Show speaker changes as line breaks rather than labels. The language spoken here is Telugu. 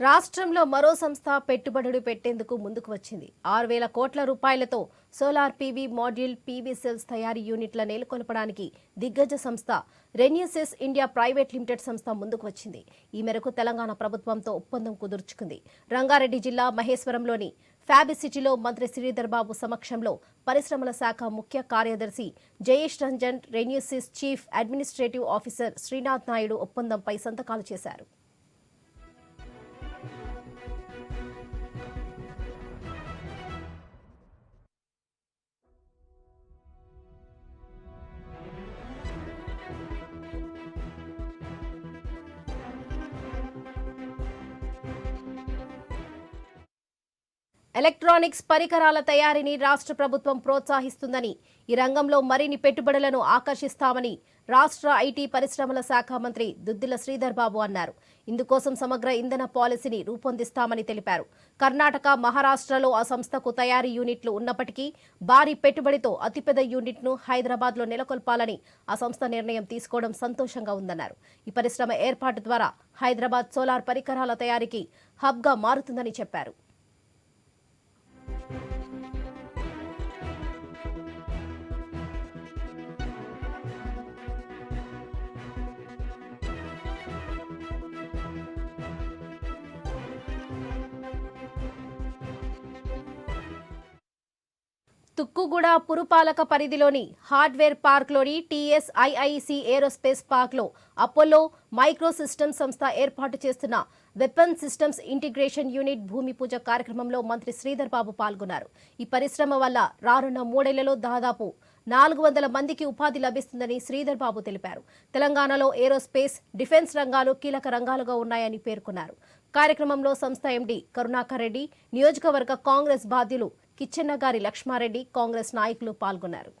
రాష్ట్రంలో మరో సంస్థ పెట్టుబడులు పెట్టేందుకు ముందుకు వచ్చింది. ఆరు వేల కోట్ల రూపాయలతో solar PV module PV cells తయారీ యూనిట్ల నెలకొల్పడానికి దిగ్గజ సంస్థ రెన్యూసిస్ ఇండియా ప్రైవేట్ లిమిటెడ్ సంస్థ ముందుకు వచ్చింది. ఈ మేరకు తెలంగాణ ప్రభుత్వంతో ఒప్పందం కుదుర్చుకుంది. రంగారెడ్డి జిల్లా మహేశ్వరంలోని ఫ్యాబిసిటీలో మంత్రి శ్రీధర్ బాబు సమక్షంలో పరిశ్రమల శాఖ ముఖ్య కార్యదర్శి Jayesh Ranjan Renewsys chief administrative officer Srinath Naidu ఒప్పందంపై సంతకాలు చేశారు. ఎలక్ట్రానిక్స్ పరికరాల తయారీని రాష్ట్ర ప్రభుత్వం ప్రోత్సహిస్తుందని ఈ రంగంలో మరిన్ని పెట్టుబడులను ఆకర్షిస్తామని రాష్ట్ర ఐటీ పరిశ్రమల శాఖ మంత్రి దుద్దిల శ్రీధర్ బాబు అన్నారు. ఇందుకోసం సమగ్ర ఇంధన పాలసీని రూపొందిస్తామని తెలిపారు. కర్ణాటక మహారాష్ట్రలో ఆ సంస్థకు తయారీ యూనిట్లు ఉన్నప్పటికీ భారీ పెట్టుబడితో అతిపెద్ద యూనిట్ను హైదరాబాద్లో నెలకొల్పాలని ఆ సంస్థ నిర్ణయం తీసుకోవడం సంతోషంగా ఉందన్నారు. ఈ పరిశ్రమ ఏర్పాటు ద్వారా హైదరాబాద్ సోలార్ పరికరాల తయారీకి హబ్గా మారుతుందని చెప్పారు. తుక్కుగూడ పురపాలక పరిధిలోని హార్డ్వేర్ పార్క్లోని టీఎస్ఐఐసి ఏరోస్పేస్ పార్క్లో అపోలో మైక్రో సిస్టమ్స్ సంస్థ ఏర్పాటు చేస్తున్న వెపన్ సిస్టమ్స్ ఇంటిగ్రేషన్ యూనిట్ భూమి పూజ కార్యక్రమంలో మంత్రి శ్రీధర్ బాబు పాల్గొన్నారు. ఈ పరిశ్రమ వల్ల రానున్న మూడేళ్ళలో దాదాపు నాలుగు వందల మందికి ఉపాధి లభిస్తుందని శ్రీధర్ బాబు తెలిపారు. తెలంగాణలో ఏరోస్పేస్ డిఫెన్స్ రంగాలు కీలక రంగాలుగా ఉన్నాయని పేర్కొన్నారు. కార్యక్రమంలో సంస్థ ఎండీ కరుణాకర్ రెడ్డి నియోజకవర్గ కాంగ్రెస్ బాధ్యులు కిచ్చెన్నగారి లక్ష్మారెడ్డి కాంగ్రెస్ నాయకులు పాల్గొన్నారు.